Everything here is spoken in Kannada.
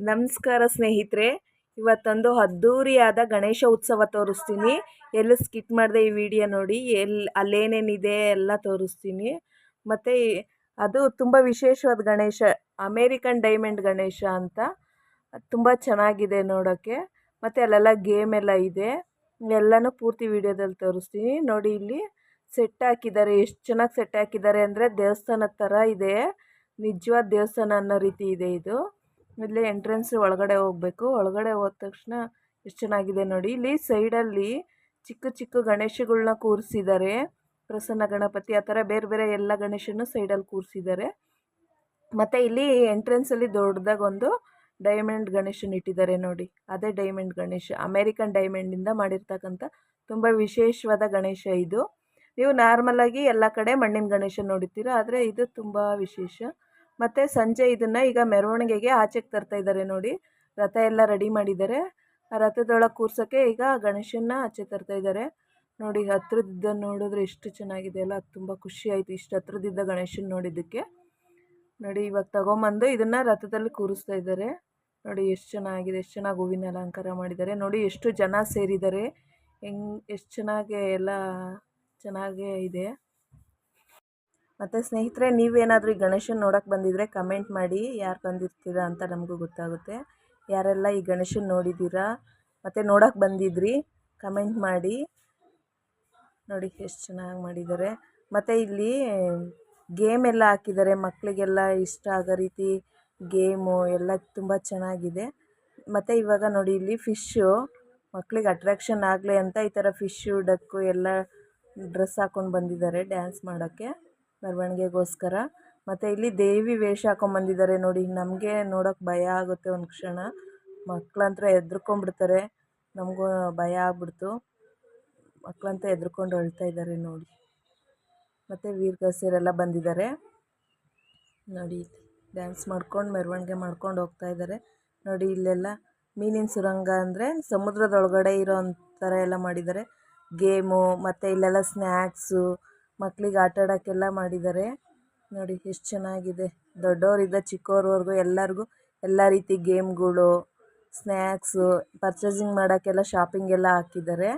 ನಮಸ್ಕಾರ ಸ್ನೇಹಿತರೆ, ಇವತ್ತೊಂದು ಅದ್ಧೂರಿಯಾದ ಗಣೇಶ ಉತ್ಸವ ತೋರಿಸ್ತೀನಿ. ಎಲ್ಲೂ ಸ್ಕಿಪ್ ಮಾಡಿದೆ ಈ ವಿಡಿಯೋ ನೋಡಿ ಎಲ್ಲಿ ಅಲ್ಲೇನೇನಿದೆ ಎಲ್ಲ ತೋರಿಸ್ತೀನಿ. ಮತ್ತು ಅದು ತುಂಬ ವಿಶೇಷವಾದ ಗಣೇಶ ಅಮೇರಿಕನ್ ಡೈಮಂಡ್ ಗಣೇಶ ಅಂತ. ತುಂಬ ಚೆನ್ನಾಗಿದೆ ನೋಡೋಕ್ಕೆ ಮತ್ತು ಅಲ್ಲೆಲ್ಲ ಗೇಮ್ ಎಲ್ಲ ಇದೆ. ಎಲ್ಲನೂ ಪೂರ್ತಿ ವಿಡಿಯೋದಲ್ಲಿ ತೋರಿಸ್ತೀನಿ. ನೋಡಿ ಇಲ್ಲಿ ಸೆಟ್ ಹಾಕಿದ್ದಾರೆ. ಎಷ್ಟು ಚೆನ್ನಾಗಿ ಸೆಟ್ ಹಾಕಿದ್ದಾರೆ ಅಂದರೆ ದೇವಸ್ಥಾನದ ಥರ ಇದೆ. ನಿಜವಾದ ದೇವಸ್ಥಾನ ಅನ್ನೋ ರೀತಿ ಇದೆ ಇದು. ಇಲ್ಲಿ ಎಂಟ್ರೆನ್ಸ್ ಒಳಗಡೆ ಹೋಗಬೇಕು. ಒಳಗಡೆ ಹೋದ ತಕ್ಷಣ ಎಷ್ಟು ಚೆನ್ನಾಗಿದೆ ನೋಡಿ. ಇಲ್ಲಿ ಸೈಡಲ್ಲಿ ಚಿಕ್ಕ ಚಿಕ್ಕ ಗಣೇಶಗಳನ್ನ ಕೂರಿಸಿದ್ದಾರೆ ಪ್ರಸನ್ನ ಗಣಪತಿ, ಆ ಥರ ಬೇರೆ ಬೇರೆ ಎಲ್ಲ ಗಣೇಶನೂ ಸೈಡಲ್ಲಿ ಕೂರಿಸಿದ್ದಾರೆ ಮತ್ತು ಇಲ್ಲಿ ಎಂಟ್ರೆನ್ಸಲ್ಲಿ ದೊಡ್ಡದಾಗಿ ಒಂದು ಡೈಮಂಡ್ ಗಣೇಶನ ಇಟ್ಟಿದ್ದಾರೆ ನೋಡಿ. ಅದೇ ಡೈಮಂಡ್ ಗಣೇಶ. ಅಮೇರಿಕನ್ ಡೈಮಂಡಿಂದ ಮಾಡಿರ್ತಕ್ಕಂಥ ತುಂಬ ವಿಶೇಷವಾದ ಗಣೇಶ ಇದು. ನೀವು ನಾರ್ಮಲಾಗಿ ಎಲ್ಲ ಕಡೆ ಮಣ್ಣಿನ ಗಣೇಶ ನೋಡಿರ್ತೀರ. ಆದರೆ ಇದು ತುಂಬ ವಿಶೇಷ. ಮತ್ತು ಸಂಜೆ ಇದನ್ನು ಈಗ ಮೆರವಣಿಗೆಗೆ ಆಚೆಗೆ ತರ್ತಾ ಇದ್ದಾರೆ ನೋಡಿ. ರಥ ಎಲ್ಲ ರೆಡಿ ಮಾಡಿದ್ದಾರೆ ಆ ರಥದೊಳಗೆ ಕೂರ್ಸೋಕ್ಕೆ ಈಗ ಗಣೇಶನ್ನ ಆಚೆ ತರ್ತಾ ಇದ್ದಾರೆ ನೋಡಿ ಹತ್ರದಿದ್ದ ನೋಡಿದ್ರೆ ಎಷ್ಟು ಚೆನ್ನಾಗಿದೆ ಅಲ್ಲ ಅದು ತುಂಬ ಖುಷಿ ಆಯಿತು ಇಷ್ಟು ಹತ್ರದಿದ್ದ ಗಣೇಶನ ನೋಡಿದ್ದಕ್ಕೆ. ನೋಡಿ ಇವಾಗ ತಗೊಂಬಂದು ಇದನ್ನು ರಥದಲ್ಲಿ ಕೂರಿಸ್ತಾ ಇದ್ದಾರೆ ನೋಡಿ ಎಷ್ಟು ಚೆನ್ನಾಗಿದೆ, ಎಷ್ಟು ಚೆನ್ನಾಗಿ ಹೂವಿನ ಅಲಂಕಾರ ಮಾಡಿದ್ದಾರೆ ನೋಡಿ ಎಷ್ಟು ಜನ ಸೇರಿದ್ದಾರೆ ಹೆಂಗ್, ಎಷ್ಟು ಚೆನ್ನಾಗಿ ಎಲ್ಲ ಚೆನ್ನಾಗೇ ಇದೆ. ಮತ್ತು ಸ್ನೇಹಿತರೆ, ನೀವೇನಾದರೂ ಈ ಗಣೇಶನ ನೋಡೋಕ್ಕೆ ಬಂದಿದ್ದರೆ ಕಮೆಂಟ್ ಮಾಡಿ, ಯಾರು ಬಂದಿರ್ತೀರ ಅಂತ ನಮಗೂ ಗೊತ್ತಾಗುತ್ತೆ. ಯಾರೆಲ್ಲ ಈ ಗಣೇಶನ ನೋಡಿದ್ದೀರಾ ಮತ್ತು ನೋಡೋಕ್ಕೆ ಬಂದಿದ್ರಿ, ಕಮೆಂಟ್ ಮಾಡಿ. ನೋಡಿ ಎಷ್ಟು ಚೆನ್ನಾಗಿ ಮಾಡಿದ್ದಾರೆ ಮತ್ತು ಇಲ್ಲಿ ಗೇಮ್ ಎಲ್ಲ ಹಾಕಿದ್ದಾರೆ ಮಕ್ಕಳಿಗೆಲ್ಲ ಇಷ್ಟ ಆಗೋ ರೀತಿ ಗೇಮು ಎಲ್ಲ ತುಂಬ ಚೆನ್ನಾಗಿದೆ. ಮತ್ತು ಇವಾಗ ನೋಡಿ ಇಲ್ಲಿ ಫಿಶ್ಶು ಮಕ್ಕಳಿಗೆ ಅಟ್ರ್ಯಾಕ್ಷನ್ ಆಗಲಿ ಅಂತ ಈ ಥರ ಫಿಶ್ಶು, ಡಕ್ಕು ಎಲ್ಲ ಡ್ರೆಸ್ ಹಾಕ್ಕೊಂಡು ಬಂದಿದ್ದಾರೆ ಡ್ಯಾನ್ಸ್ ಮಾಡೋಕ್ಕೆ. ಮೆರವಣಿಗೆಗೋಸ್ಕರ. ಮತ್ತು ಇಲ್ಲಿ ದೇವಿ ವೇಷ ಹಾಕ್ಕೊಂಬಂದಿದ್ದಾರೆ ನೋಡಿ, ನಮಗೆ ನೋಡೋಕೆ ಭಯ ಆಗುತ್ತೆ ಒಂದು ಕ್ಷಣ. ಮಕ್ಕಳಂತೂ ಹೆದ್ರ್ಕೊಂಬಿಡ್ತಾರೆ ನಮಗೂ ಭಯ ಆಗ್ಬಿಡ್ತು. ಮಕ್ಕಳಂತೂ ಹೆದ್ರುಕೊಂಡು ಅಳ್ತಾ ಇದ್ದಾರೆ ನೋಡಿ. ಮತ್ತು ವೀರಗಾಸೆಯರೆಲ್ಲ ಬಂದಿದ್ದಾರೆ. ನೋಡಿ ಡ್ಯಾನ್ಸ್ ಮಾಡ್ಕೊಂಡು, ಮೆರವಣಿಗೆ ಮಾಡ್ಕೊಂಡು ಹೋಗ್ತಾ ಇದ್ದಾರೆ ನೋಡಿ, ಇಲ್ಲೆಲ್ಲ ಮೀನಿನ ಸುರಂಗ ಅಂದರೆ ಸಮುದ್ರದೊಳಗಡೆ ಇರೋ ಥರ ಎಲ್ಲ ಮಾಡಿದ್ದಾರೆ. ಗೇಮು, ಮತ್ತು ಇಲ್ಲೆಲ್ಲ ಸ್ನ್ಯಾಕ್ಸು ಮಕ್ಳಿಗೆ ಆಟ ಆಡೋಕ್ಕೆಲ್ಲ ಮಾಡಿದ್ದಾರೆ. ನೋಡಿ ಎಷ್ಟು ಚೆನ್ನಾಗಿದೆ. ದೊಡ್ಡವರಿಂದ ಚಿಕ್ಕವರವರೆಗೂ ಎಲ್ಲರಿಗೂ ಎಲ್ಲ ರೀತಿ ಗೇಮ್ಗಳು ಸ್ನ್ಯಾಕ್ಸು ಪರ್ಚೇಸಿಂಗ್ ಮಾಡೋಕ್ಕೆಲ್ಲ ಶಾಪಿಂಗ್ ಎಲ್ಲ ಹಾಕಿದ್ದಾರೆ.